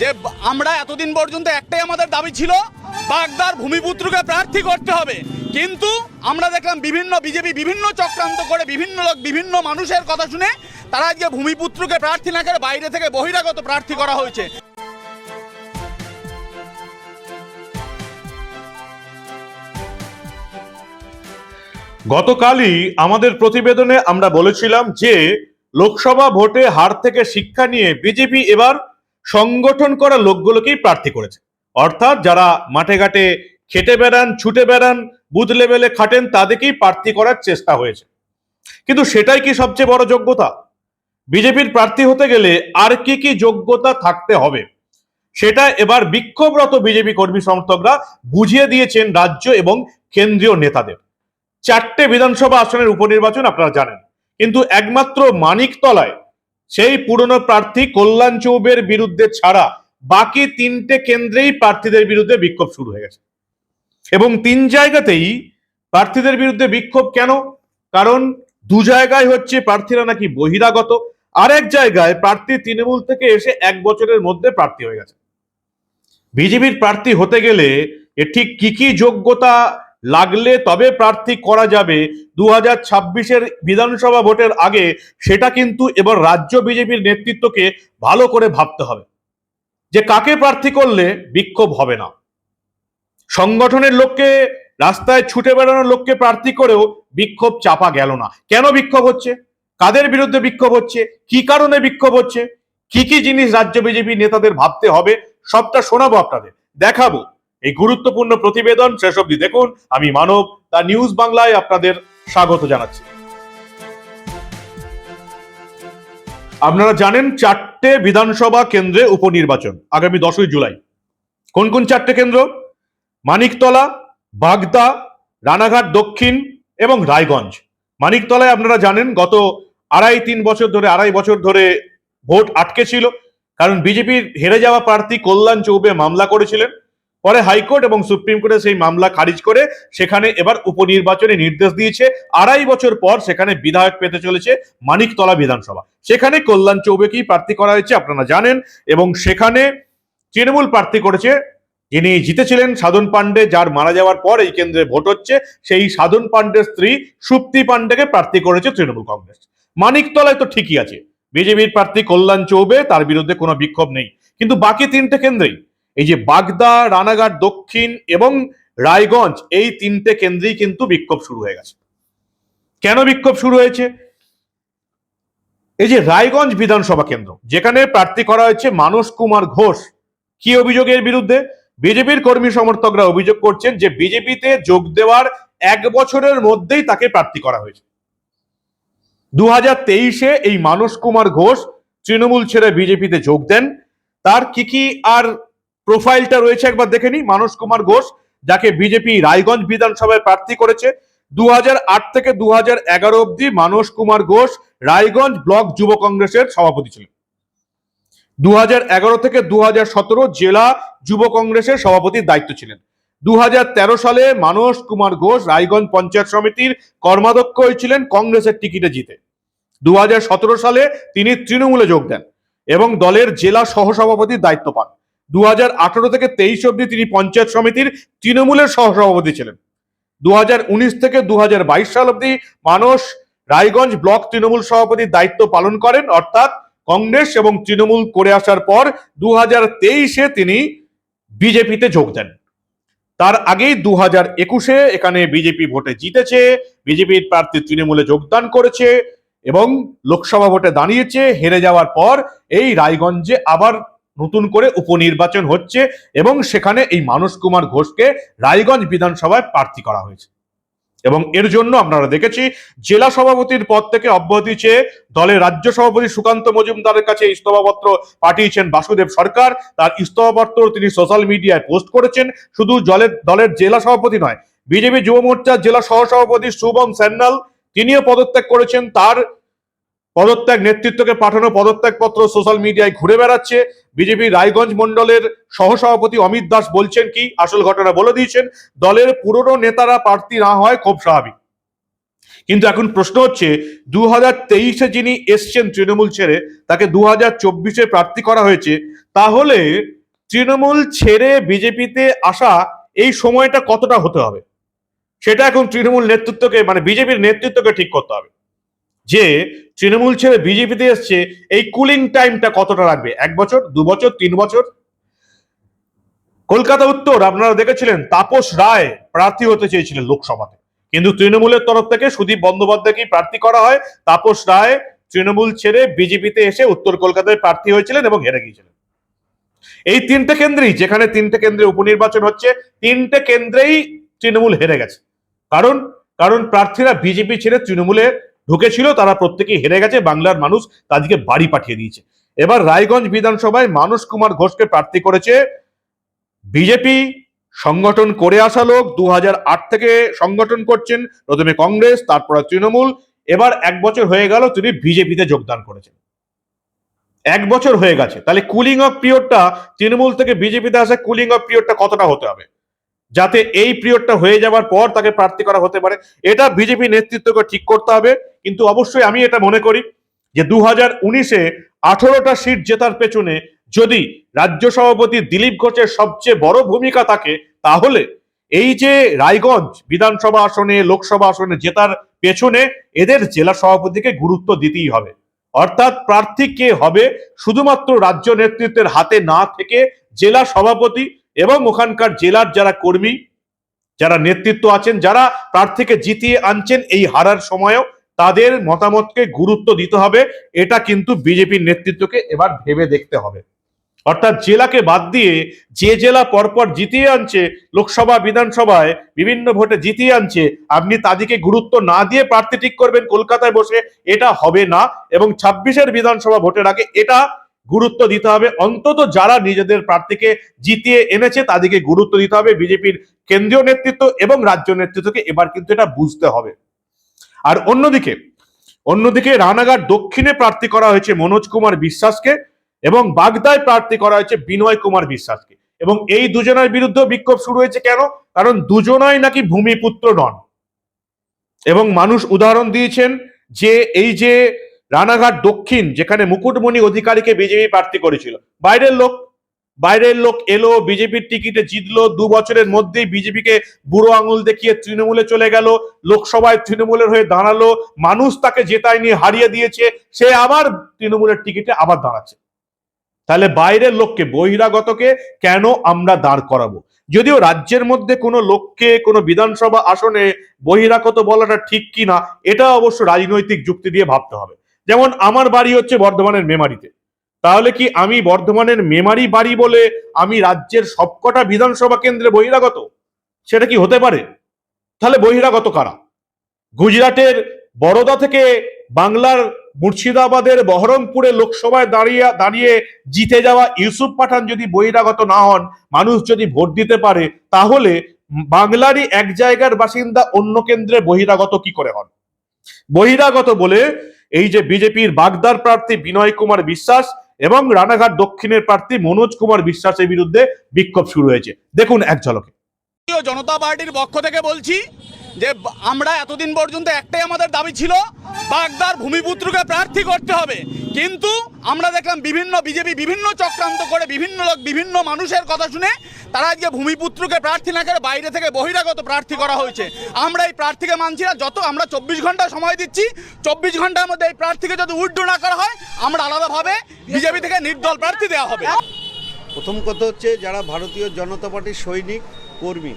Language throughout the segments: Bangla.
যে আমরা এতদিন পর্যন্ত একটাই আমাদের দাবি ছিল, বাগদার ভূমিপুত্রকে প্রার্থী করতে হবে। কিন্তু আমরা দেখলাম বিভিন্ন বিজেপি বিভিন্ন চক্রান্ত করে বিভিন্ন লোক, বিভিন্ন মানুষের কথা শুনে তারা আজকে ভূমিপুত্রকে প্রার্থী না করে বাইরে থেকে বহিরাগত প্রার্থী করা হয়েছে। গতকালই আমাদের প্রতিবেদনে আমরা বলেছিলাম যে লোকসভা ভোটে হার থেকে শিক্ষা নিয়ে বিজেপি এবার সংগঠন করা লোকগুলোকেই প্রার্থী করেছে। অর্থাৎ যারা মাঠে ঘাটে খেটে বেড়ান, ছুটে বেড়ান বুথ লেভেলে খাটেন, তাদেরকেই প্রার্থী করার চেষ্টা হয়েছে। কিন্তু সেটাই কি সবচেয়ে বড় যোগ্যতা? বিজেপির প্রার্থী হতে গেলে আর কি কি যোগ্যতা থাকতে হবে? সেটা এবার বিক্ষোভরত বিজেপি কর্মী সমর্থকরা বুঝিয়ে দিয়েছেন রাজ্য এবং কেন্দ্রীয় নেতাদের। চারটে বিধানসভা আসনের উপনির্বাচন আপনারা জানেন। কিন্তু একমাত্র মানিকতলায় সেই পুরনো প্রার্থী কল্যাণ চৌবের বিরুদ্ধে ছাড়া বাকি তিনটে কেন্দ্রেই প্রার্থীদের বিরুদ্ধে বিক্ষোভ শুরু হয়ে গেছে। এবং তিন জায়গাতেই প্রার্থীদের বিরুদ্ধে বিক্ষোভ কেন? কারণ দু জায়গায় হচ্ছে প্রার্থীরা নাকি বহিরাগত, আরেক জায়গায় প্রার্থী তৃণমূল থেকে এসে এক বছরের মধ্যে প্রার্থী হয়ে গেছে। বিজেপির প্রার্থী হতে গেলে এ ঠিক কি কি যোগ্যতা লাগলে তবে প্রার্থী করা যাবে। দু হাজার ছাব্বিশের বিধানসভা ভোটের আগে সেটা কিন্তু এবার রাজ্য বিজেপির নেতৃত্বকে ভালো করে ভাবতে হবে। যে কাকে প্রার্থী করলে বিক্ষোভ হবে না। সংগঠনের লোককে, রাস্তায় ছুটে বেড়ানোর লোককে প্রার্থী করেও বিক্ষোভ চাপা গেল না। কেন বিক্ষোভ হচ্ছে? কাদের বিরুদ্ধে বিক্ষোভ হচ্ছে? কি কারণে বিক্ষোভ হচ্ছে? কি কি জিনিস রাজ্য বিজেপি নেতাদের ভাবতে হবে? সবটা শোনাবো আপনাদের। দেখাবো। এই গুরুত্বপূর্ণ প্রতিবেদন শেষ অবধি দেখুন। আমি মানব, দা নিউজ বাংলায় আপনাদের স্বাগত জানাচ্ছি। আপনারা জানেন চারটে বিধানসভা কেন্দ্রে উপনির্বাচন, আগামী দশই জুলাই। কোন কোন চারটে কেন্দ্র? মানিকতলা, বাগদা, রানাঘাট দক্ষিণ এবং রায়গঞ্জ। মানিকতলায় আপনারা জানেন গত আড়াই তিন বছর ধরে, আড়াই বছর ধরে ভোট আটকে ছিল। কারণ বিজেপির হেরে যাওয়া প্রার্থী কল্যাণ চৌবে মামলা করেছিলেন। পরে হাইকোর্ট এবং সুপ্রিম কোর্টে সেই মামলা খারিজ করে সেখানে এবার উপনির্বাচনে নির্দেশ দিয়েছে। আড়াই বছর পর সেখানে বিধায়ক পেতে চলেছে মানিকতলা বিধানসভা। সেখানে কল্যাণ চৌবেকেই প্রার্থী করা হয়েছে, আপনারা জানেন, এবং সেখানে তৃণমূল প্রার্থী করেছে, যিনি জিতেছিলেন সাধন পান্ডে যার মারা যাওয়ার পর এই কেন্দ্রে ভোট হচ্ছে, সেই সাধন পান্ডের স্ত্রী সুপ্তি পান্ডেকে প্রার্থী করেছে তৃণমূল কংগ্রেস। মানিকতলায় তো ঠিকই আছে, বিজেপির প্রার্থী কল্যাণ চৌবে, তার বিরুদ্ধে কোনো বিক্ষোভ নেই। কিন্তু বাকি তিনটে কেন্দ্রেই এই যে বাগদা, রানাঘাট, দক্ষিণ এবং রায়গঞ্জ, এই তিনটে কেন্দ্রেই কিন্তু বিক্ষোভ শুরু হয়ে গেছে। কেন বিক্ষোভ শুরু হয়েছে? এই যে রায়গঞ্জ বিধানসভা কেন্দ্র, যেখানে প্রার্থী করা হয়েছে মানস কুমার ঘোষ। কি অভিযোগের বিরুদ্ধে? বিজেপির কর্মী সমর্থকরা অভিযোগ করছেন যে বিজেপিতে যোগ দেওয়ার এক বছরের মধ্যেই তাকে প্রার্থী করা হয়েছে। দু তেইশে এই মানস কুমার ঘোষ তৃণমূল ছেড়ে বিজেপিতে যোগ দেন। তার কি কি আর প্রোফাইলটা রয়েছে, একবার দেখে নিই। মানস কুমার ঘোষ, যাকে বিজেপি রায়গঞ্জ বিধানসভায় প্রার্থী করেছে দু হাজার আট থেকে দু অব্দি মানস কুমার ঘোষ রায়গঞ্জ ব্লক যুব কংগ্রেসের সভাপতি ছিলেন। দু থেকে দু জেলা যুব কংগ্রেসের সভাপতির দায়িত্ব ছিলেন। দু হাজার তেরো সালে মানস কুমার ঘোষ রায়গঞ্জ পঞ্চায়েত সমিতির কর্মাধ্যক্ষ হয়েছিলেন, কংগ্রেসের টিকিটে জিতে। দু হাজার সতেরো সালে তিনি তৃণমূলে যোগ দেন এবং দলের জেলা সহসভাপতির দায়িত্ব পান। দু হাজার আঠারো থেকে তেইশ অব্দি তিনি পঞ্চায়েত সমিতির তৃণমূলের সহসভাপতি ছিলেন। দু হাজার উনিশ থেকে দু হাজার বাইশ সাল অব্দি মানস রায়গঞ্জ ব্লক তৃণমূল সভাপতির দায়িত্ব পালন করেন। অর্থাৎ কংগ্রেস এবং তৃণমূল করে আসার পর দু হাজার তেইশে তিনি বিজেপিতে যোগ দেন। তার আগেই দু হাজার একুশে এখানে বিজেপি ভোটে জিতেছে, বিজেপির প্রার্থী তৃণমূলে যোগদান করেছে এবং লোকসভা ভোটে দাঁড়িয়েছে। হেরে যাওয়ার পর এই রায়গঞ্জে আবার নতুন করে উপনির্বাচন হচ্ছে এবং সেখানে এই মানস কুমার ঘোষকে রায়গঞ্জ বিধানসভায় প্রার্থী করা হয়েছে। এবং এর জন্য আপনারা দেখেছি জেলা সভাপতির পদ থেকে অব্যাহতি চেয়ে দলের রাজ্য সভাপতি সুকান্ত মজুমদারের কাছে ইস্তফাপত্র পাঠিয়েছেন বাসুদেব সরকার। তার ইস্তফাপত্র তিনি সোশ্যাল মিডিয়ায় পোস্ট করেছেন। শুধু জলের, দলের জেলা সভাপতি নয়, বিজেপি যুব মোর্চার জেলা সহসভাপতি শুভম স্যান্নাল তিনিও পদত্যাগ করেছেন। তার পদত্যাগ, নেতৃত্বকে পাঠানো পদত্যাগ পত্র সোশ্যাল মিডিয়ায় ঘুরে বেড়াচ্ছে। বিজেপি রায়গঞ্জ মন্ডলের সহসভাপতি অমিত দাস বলছেন কি, আসল ঘটনা বলে দিয়েছেন, দলের পুরনো নেতারা প্রার্থী না হয় খুব স্বাভাবিক। কিন্তু এখন প্রশ্ন হচ্ছে দু হাজার তেইশে যিনি এসছেন তৃণমূল ছেড়ে, তাকে দু হাজার চব্বিশে প্রার্থী করা হয়েছে, তাহলে তৃণমূল ছেড়ে বিজেপিতে আসা এই সময়টা কতটা হতে হবে? সেটা এখন তৃণমূল নেতৃত্বকে মানে বিজেপির নেতৃত্বকে ঠিক করতে হবে। যে তৃণমূল ছেড়ে বিজেপিতে এসছে, এই কুলিং টাইমটা কতটা লাগবে? এক বছর, দু বছর, তিন বছর? কলকাতা উত্তর, আপনারা দেখেছিলেন, তাপস রায় প্রার্থী হতে চেয়েছিলেন লোকসভাতে। কিন্তু তৃণমূলের তরফ থেকে সুদীপ বন্দ্যোপাধ্যায়কেই প্রার্থী করা হয়। তাপস রায় তৃণমূল ছেড়ে বিজেপিতে এসে উত্তর কলকাতায় প্রার্থী হয়েছিলেন এবং হেরে গিয়েছিলেন। এই তিনটে কেন্দ্রেই, যেখানে তিনটে কেন্দ্রে উপনির্বাচন হচ্ছে, তিনটে কেন্দ্রেই তৃণমূল হেরে গেছে। কারণ? কারণ প্রার্থীরা বিজেপি ছেড়ে তৃণমূলে ঢুকেছিল, তারা প্রত্যেকে হেরে গেছে, বাংলার মানুষ তাদেরকে বাড়ি পাঠিয়ে দিয়েছে। এবার রায়গঞ্জ বিধানসভায় মানুষ কুমার ঘোষকে প্রার্থী করেছে বিজেপি, সংগঠন করে আসা লোক দু থেকে সংগঠন করছেন, প্রথমে কংগ্রেস, তারপরে তৃণমূল, এবার এক বছর হয়ে গেল তিনি বিজেপিতে যোগদান করেছেন। এক বছর হয়ে গেছে, তাহলে কুলিং অফ পিরিয়ডটা তৃণমূল থেকে বিজেপিতে আসা কুলিং অফ পিরিয়ডটা কতটা হতে হবে? যাতে এই পিরিয়ডটা হয়ে যাওয়ার পর তাকে প্রার্থী করা হতে পারে। এটা বিজেপি নেতৃত্বকে ঠিক করতে হবে। কিন্তু অবশ্যই আমি এটা মনে করি যে দু হাজার উনিশে আঠারোটা সিট জেতার পেছনে যদি রাজ্য সভাপতি দিলীপ ঘোষের সবচেয়ে বড় ভূমিকা থাকে, তাহলে এই যে রায়গঞ্জ বিধানসভা আসনে, লোকসভা আসনে জেতার পেছনে এদের জেলা সভাপতিকে গুরুত্ব দিতেই হবে। অর্থাৎ প্রার্থী কে হবে? শুধুমাত্র রাজ্য নেতৃত্বের হাতে না থেকে জেলা সভাপতি এবং ওখানকার জেলার যারা কর্মী, যারা নেতৃত্ব আছেন, যারা প্রার্থীকে জিতিয়ে আনছেন এই হারার সময়ও, তাদের মতামতকে গুরুত্ব দিতে হবে। এটা কিন্তু বিজেপির নেতৃত্বকে এবার ভেবে দেখতে হবে। অর্থাৎ জেলাকে বাদ দিয়ে যে জেলা পরপর জিতিয়ে আনছে, লোকসভা, বিধানসভায় বিভিন্ন ভোটে জিতিয়ে আনছে, আপনি তাদেরকে গুরুত্ব না দিয়ে প্রার্থী ঠিক করবেন কলকাতায় বসে, এটা হবে না। এবং ছাব্বিশের বিধানসভা ভোটের আগে এটা গুরুত্ব দিতে হবে। অন্তত যারা নিজেদের প্রার্থীকে জিতিয়ে এনেছে, তাদেরকে গুরুত্ব দিতে হবে। বিজেপির কেন্দ্রীয় নেতৃত্ব এবং রাজ্য নেতৃত্বকে এবার কিন্তু এটা বুঝতে হবে। আর অন্যদিকে অন্যদিকে রানাঘাট দক্ষিণে প্রার্থী করা হয়েছে মনোজ কুমার বিশ্বাসকে এবং বাগদায় প্রার্থী করা হয়েছে বিনয় কুমার বিশ্বাসকে। এবং এই দুজনের বিরুদ্ধে বিক্ষোভ শুরু হয়েছে কেন? কারণ দুজনাই নাকি ভূমিপুত্র নন। এবং মানুষ উদাহরণ দিয়েছেন যে, এই যে রানাঘাট দক্ষিণ, যেখানে মুকুটমণি অধিকারীকে বিজেপি প্রার্থী করেছিল। বাইরের লোক বাইরের লোক এলো, বিজেপির টিকিটে জিতলো, দু বছরের মধ্যেই বিজেপিকে বুড়ো আঙুল দেখিয়ে তৃণমূলে চলে গেল, লোকসভায় তৃণমূলের হয়ে দাঁড়াল, মানুষ তাকে জেতায় নিয়ে হারিয়ে দিয়েছে, সে আবার তৃণমূলের টিকিটে আবার দাঁড়াচ্ছে। তাহলে বাইরের লোককে, বহিরাগতকে কেন আমরা দাঁড় করাবো? যদিও রাজ্যের মধ্যে কোনো লোককে, কোনো বিধানসভা আসনে বহিরাগত বলাটা ঠিক কি না এটা অবশ্য রাজনৈতিক যুক্তি দিয়ে ভাবতে হবে। যেমন আমার বাড়ি হচ্ছে বর্ধমানের মেমারিতে। তাহলে কি আমি বর্ধমানের মেমারি বাড়ি বলে আমি রাজ্যের সবকটা বিধানসভা কেন্দ্রে বহিরাগত? সেটা কি হতে পারে? তাহলে বহিরাগত কারা? গুজরাটের বরোদা থেকে বাংলার মুর্শিদাবাদের বহরমপুরে লোকসভায় দাঁড়িয়ে দাঁড়িয়ে জিতে যাওয়া ইউসুফ পাঠান যদি বহিরাগত না হন, মানুষ যদি ভোট দিতে পারে, তাহলে বাংলারই এক জায়গার বাসিন্দা অন্য কেন্দ্রে বহিরাগত কি করে হন? বহিরাগত বলে এই যে বিজেপির বাগদার প্রার্থী বিনয় কুমার বিশ্বাস এবং রানাঘাট দক্ষিণের প্রার্থী মনোজ কুমার বিশ্বাসের বিরুদ্ধে বিক্ষোভ শুরু হয়েছে। দেখুন এক ঝলকে। জনতা পার্টির পক্ষ থেকে বলছি যে আমরা এতদিন পর্যন্ত একটাই আমাদের দাবি ছিল, বাগদার ভূমিপুত্রকে প্রার্থী করতে হবে। কিন্তু আমরা দেখলাম বিভিন্ন বিজেপি বিভিন্ন চক্রান্ত করে বিভিন্ন লোক, বিভিন্ন মানুষের কথা শুনে তারা আজকে ভূমিপুত্রকে প্রার্থী না করে বাইরে থেকে বহিরাগত প্রার্থী করা হয়েছে। আমরা এই প্রার্থীকে মানছি না, যত আমরা চব্বিশ ঘণ্টা সময় দিচ্ছি, চব্বিশ ঘণ্টার মধ্যে এই প্রার্থীকে যদি উইথড্র না করা হয়, আমরা আলাদাভাবে বিজেপি থেকে নির্দল প্রার্থী দেওয়া হবে। প্রথম কথা হচ্ছে যারা ভারতীয় জনতা পার্টির সৈনিক, কর্মী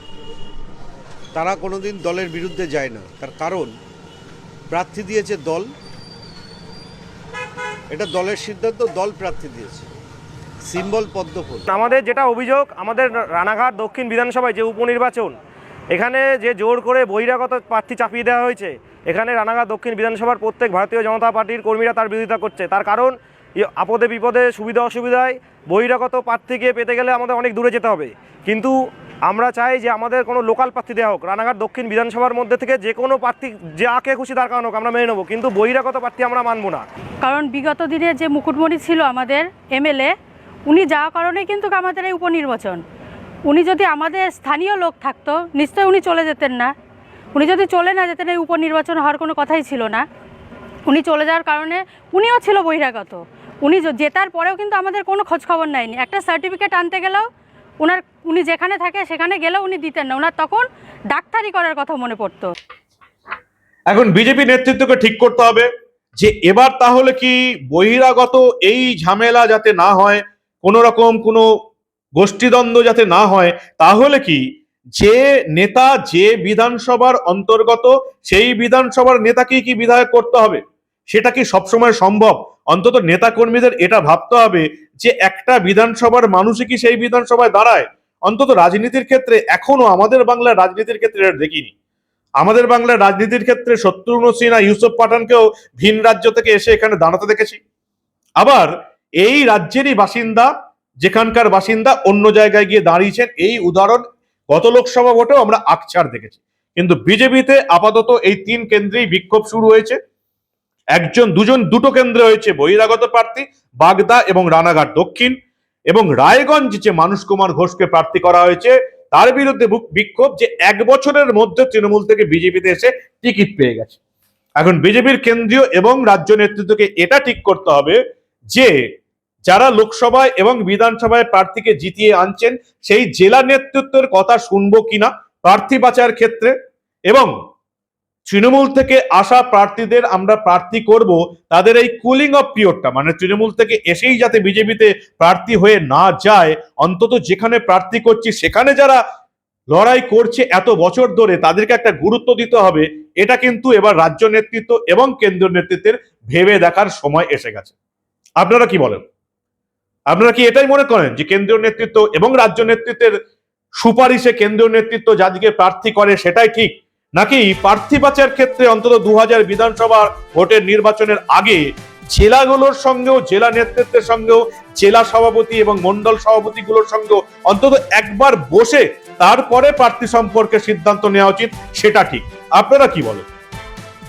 তারা কোনোদিন দলের বিরুদ্ধে যায় না। তার কারণ, প্রার্থী দিয়েছে দল। এটা দলের সিদ্ধান্ত, দল প্রার্থী দিয়েছে। সিম্বল পদ্মফুল আমাদের যেটা অভিযোগ, আমাদের রানাঘাট দক্ষিণ বিধানসভায় যে উপনির্বাচন, এখানে যে জোর করে বহিরাগত প্রার্থী চাপিয়ে দেওয়া হয়েছে, এখানে রানাঘাট দক্ষিণ বিধানসভার প্রত্যেক ভারতীয় জনতা পার্টির কর্মীরা তার বিরোধিতা করছে। তার কারণ আপদে বিপদে, সুবিধা অসুবিধায় বহিরাগত প্রার্থীকে পেতে গেলে আমাদের অনেক দূরে যেতে হবে। কিন্তু আমরা চাই যে আমাদের কোনো লোকাল প্রার্থী দেওয়া হোক, রানাঘাট দক্ষিণ বিধানসভার মধ্যে থেকে যে কোনো প্রার্থী, যে আকে খুশি তার কারণ হোক, আমরা মেনে নেব। কিন্তু বহিরাগত প্রার্থী আমরা মানবো না। কারণ বিগত দিনে যে মুকুটমণি ছিল আমাদের এমএলএ, উনি যাওয়ার কারণে কিন্তু আমাদের এই উপনির্বাচন। উনি যদি আমাদের স্থানীয় লোক থাকতো, নিশ্চয়ই উনি চলে যেতেন না। উনি যদি চলে না যেতেন, এই উপনির্বাচন হওয়ার কোনো কথাই ছিল না। উনি চলে যাওয়ার কারণে উনিও ছিল বহিরাগত। উনি জেতার পরেও কিন্তু আমাদের কোনো খোঁজখবর নেয়নি। একটা সার্টিফিকেট আনতে গেলেও ওনার, উনি যেখানে থাকে সেখানে গেলেও উনি দিতেন না। ওনার তখন ডাক্তারি করার কথা মনে পড়তো। এখন বিজেপি নেতৃত্বকে ঠিক করতে হবে যে এবার তাহলে কি বহিরাগত এই ঝামেলা যাতে না হয়, কোনো রকম কোনো গোষ্ঠীদ্বন্দ্ব যাতে না হয়, তাহলে কি যে নেতা যে বিধানসভার অন্তর্গত সেই বিধানসভার নেতাকেই কি বিধায়ক করতে হবে? সেটা কি সবসময় সম্ভব? অন্তত নেতা কর্মীদের এটা ভাবতে হবে যে একটা বিধানসভার মানুষই কি সেই বিধানসভায় দাঁড়ায়? অন্তত রাজনীতির ক্ষেত্রে এখনও আমাদের বাংলার রাজনীতির ক্ষেত্রে এটা দেখিনি। আমাদের বাংলার রাজনীতির ক্ষেত্রে শত্রুঘ্ন সিনহা, ইউসুফ পাঠানকেও ভিন রাজ্য থেকে এসে এখানে দাঁড়াতে দেখেছি। আবার এই রাজ্যেরই বাসিন্দা, যেখানকার বাসিন্দা অন্য জায়গায় গিয়ে দাঁড়িয়েছেন, এই উদাহরণ গত লোকসভা ভোটেও আমরা আকছার দেখেছি। কিন্তু বিজেপিতে আপাতত এই তিন কেন্দ্রেই বিক্ষোভ শুরু হয়েছে। একজন, দুজন, দুটো কেন্দ্রে হয়েছে বহিরাগত প্রার্থী, বাগদা এবং রানাঘাট দক্ষিণ এবং রায়গঞ্জ যে মানুষ কুমার ঘোষকে প্রার্থী করা হয়েছে, তার বিরুদ্ধে বিক্ষোভ যে এক বছরের মধ্যে তৃণমূল থেকে বিজেপিতে এসে টিকিট পেয়ে গেছে। এখন বিজেপির কেন্দ্রীয় এবং রাজ্য নেতৃত্বকে এটা ঠিক করতে হবে যে, যারা লোকসভায় এবং বিধানসভায় প্রার্থীকে জিতিয়ে আনছেন, সেই জেলা নেতৃত্বের কথা শুনব কিনা, প্রার্থী বাঁচার ক্ষেত্রে এবং তৃণমূল থেকে আসা প্রার্থীদের আমরা প্রার্থী করব, তাদের এই কুলিং অফ পিরিয়ডটা মানে তৃণমূল থেকে এসেই যাতে বিজেপিতে প্রার্থী হয়ে না যায়, অন্তত যেখানে প্রার্থী করছি, সেখানে যারা লড়াই করছে এত বছর ধরে, তাদেরকে একটা গুরুত্ব দিতে হবে। এটা কিন্তু এবার রাজ্য নেতৃত্ব এবং কেন্দ্রীয় নেতৃত্বের ভেবে দেখার সময় এসে গেছে। আপনারা কি বলেন? আপনারা কি এটাই মনে করেন যে কেন্দ্রীয় নেতৃত্ব এবং রাজ্য নেতৃত্বের সুপারিশে কেন্দ্রীয় নেতৃত্ব যাদিকে প্রার্থী করে সেটাই ঠিক? নাকি প্রার্থী বাঁচার ক্ষেত্রে অন্তত দু হাজার বিধানসভা ভোটের নির্বাচনের আগে জেলাগুলোর সঙ্গেও, জেলা নেতৃত্বের সঙ্গেও, জেলা সভাপতি এবং মন্ডল সভাপতিগুলোর সঙ্গেও অন্তত একবার বসে তারপরে প্রার্থী সম্পর্কে সিদ্ধান্ত নেওয়া উচিত, সেটা ঠিক। আপনারা কি বলেন?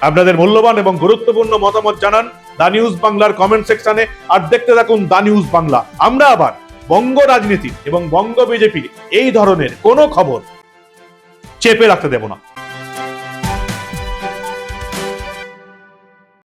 আপনাদের মূল্যবান এবং গুরুত্বপূর্ণ মতামত জানান দা নিউজ বাংলার কমেন্ট সেকশনে, আর দেখতে থাকুন দা নিউজ বাংলা। আমরা আবার বঙ্গ রাজনীতি এবং বঙ্গ বিজেপির এই ধরনের কোনো খবর চেপে রাখতে দেব না।